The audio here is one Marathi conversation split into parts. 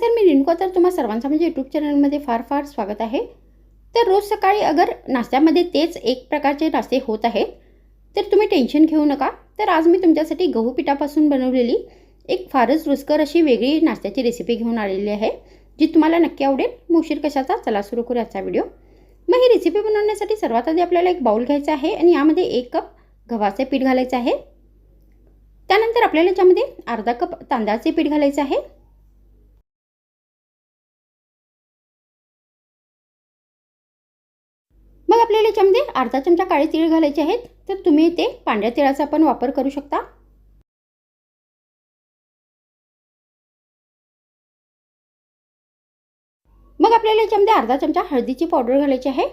नमस्कार मी रेणुका तर तुम्हा सर्वांचं म्हणजे यूट्यूब चॅनलमध्ये फार फार स्वागत आहे. तर रोज सकाळी अगर नाश्त्यामध्ये तेच एक प्रकारचे नाश्ते होत आहेत तर तुम्ही टेन्शन घेऊ नका. तर आज मी तुमच्यासाठी गहू पिठापासून बनवलेली एक फारच रुचकर अशी वेगळी नाश्त्याची रेसिपी घेऊन आलेली आहे जी तुम्हाला नक्की आवडेल. मुशीर कशाचा? चला सुरू करू याचा व्हिडिओ मग ही रेसिपी बनवण्यासाठी सर्वात आधी आपल्याला एक बाउल घ्यायचा आहे आणि यामध्ये एक कप गव्हाचे पीठ घालायचं आहे. त्यानंतर आपल्याला याच्यामध्ये अर्धा कप तांदळाचे पीठ घालायचं आहे. आपल्याला चमदे अर्धा चमचा काळे तीळ घालायचे आहेत तर तुम्ही ते पांढऱ्या तिळाचा पण वापर करू शकता. मग आपल्याला याच्यामध्ये अर्धा चमचा हळदीची पावडर घालायची आहे.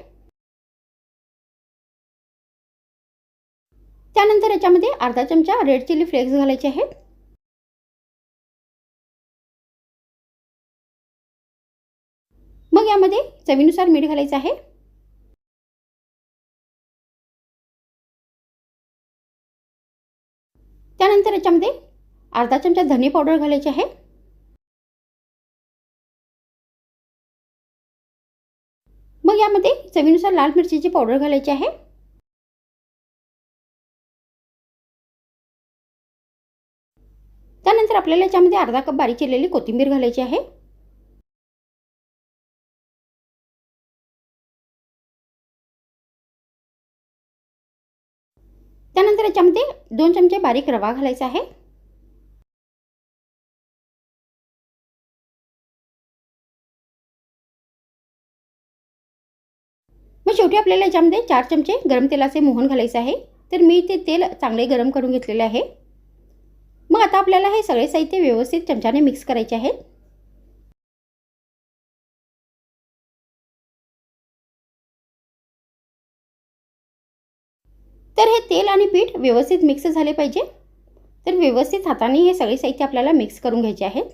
त्यानंतर याच्यामध्ये अर्धा चमचा रेड चिली फ्लेक्स घालायचे आहेत. मग यामध्ये चवीनुसार मीठ घालायचं आहे. त्यानंतर याच्यामध्ये अर्धा चमचा धने पावडर घालायची आहे. मग यामध्ये चवीनुसार लाल मिरचीची पावडर घालायची आहे. त्यानंतर आपल्याला याच्यामध्ये अर्धा कप बारीक चिरलेली कोथिंबीर घालायची आहे. त्यानंतर याच्यामध्ये दोन चमचे बारीक रवा घालायचा आहे. मग शेवटी आपल्याला याच्यामध्ये चार चमचे गरम तेलाचे मोहन घालायचे आहे. तर मी ते तेल चांगले गरम करून घेतलेले आहे. मग आता आपल्याला हे सगळे साहित्य व्यवस्थित चमच्याने मिक्स करायचे आहेत तर हे तेल आणि पीठ व्यवस्थित मिक्स झाले पाहिजे. तर व्यवस्थित हाताने हे सगळे साहित्य आपल्याला मिक्स करून घ्यायचे आहेत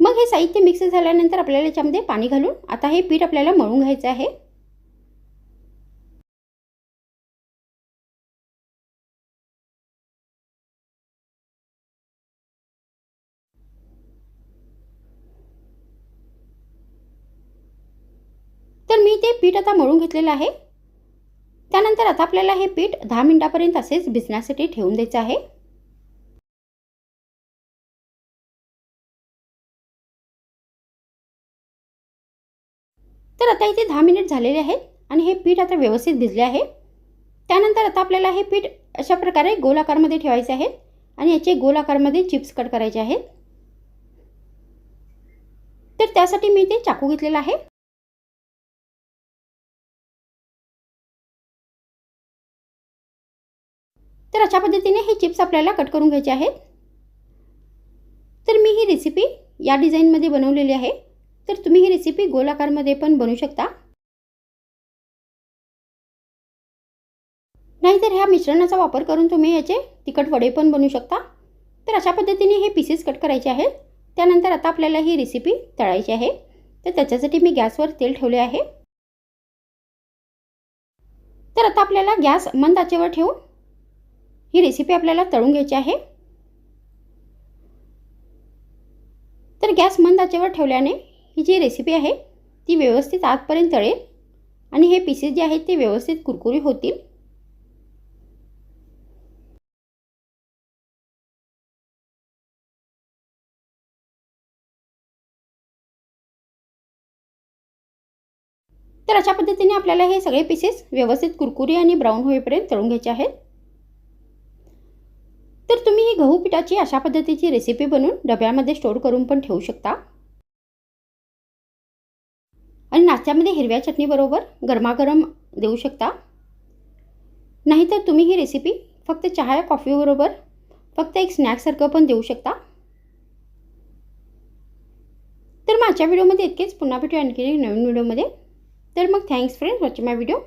मग हे साहित्य मिक्स झाल्यानंतर आपल्याला याच्यामध्ये पाणी घालून आता हे पीठ आपल्याला मळून घ्यायचं आहे. तर मी ते पीठ आता मळून घेतलेलं आहे. त्यानंतर आता आपल्याला हे पीठ दहा मिनिटापर्यंत असेच भिजण्यासाठी ठेवून द्यायचं आहे. तर आता इथे दहा मिनिट झालेले आहेत आणि हे पीठ आता व्यवस्थित भिजले आहे. त्यानंतर आता आपल्याला हे पीठ अशा प्रकारे गोल आकारमध्ये ठेवायचे आहे आणि याचे गोल आकारमध्ये चिप्स कट करायचे आहेत. तर त्यासाठी मी ते चाकू घेतलेला आहे. तर अशा पद्धतीने हे चिप्स आपल्याला कट करून घ्यायचे आहेत. तर मी ही रेसिपी या डिझाईनमध्ये बनवलेली आहे. तर तुम्ही ही रेसिपी गोलाकारमध्ये पण बनवू शकता. नाहीतर ह्या मिश्रणाचा वापर करून तुम्ही याचे तिखट वडे पण बनवू शकता. तर अशा पद्धतीने हे पीसेस कट करायचे आहेत. त्यानंतर आता आपल्याला ही रेसिपी तळायची आहे. तर त्याच्यासाठी मी गॅसवर तेल ठेवले आहे. तर आता आपल्याला गॅस मंद आचेवर ठेवून ही रेसिपी आपल्याला तळून घ्यायची आहे. तर गॅस मंद आचेवर ठेवल्याने ही जी रेसिपी आहे ती व्यवस्थित आतपर्यंत तळेल आणि हे पीसेस जे आहेत ते व्यवस्थित कुरकुरी होतील. तर अशा पद्धतीने आपल्याला हे सगळे पीसेस व्यवस्थित कुरकुरी आणि ब्राऊन होईपर्यंत तळून घ्यायचे आहेत. तर तुम्ही ही गहू पिठाची अशा पद्धतीची रेसिपी बनवून डब्यामध्ये स्टोअर करून पण ठेवू शकता. आणि नाश्त्यामध्ये हिरव्या चटणीबरोबर गरमागरम देऊ शकता. नाहीतर तुम्ही ही रेसिपी फक्त चहा या कॉफीबरोबर फक्त एक स्नॅक्ससारखं पण देऊ शकता. तर माझ्या व्हिडिओमध्ये इतकेच. पुन्हा भेटू आणखी नवीन व्हिडिओमध्ये तर मग thanks friends watching my video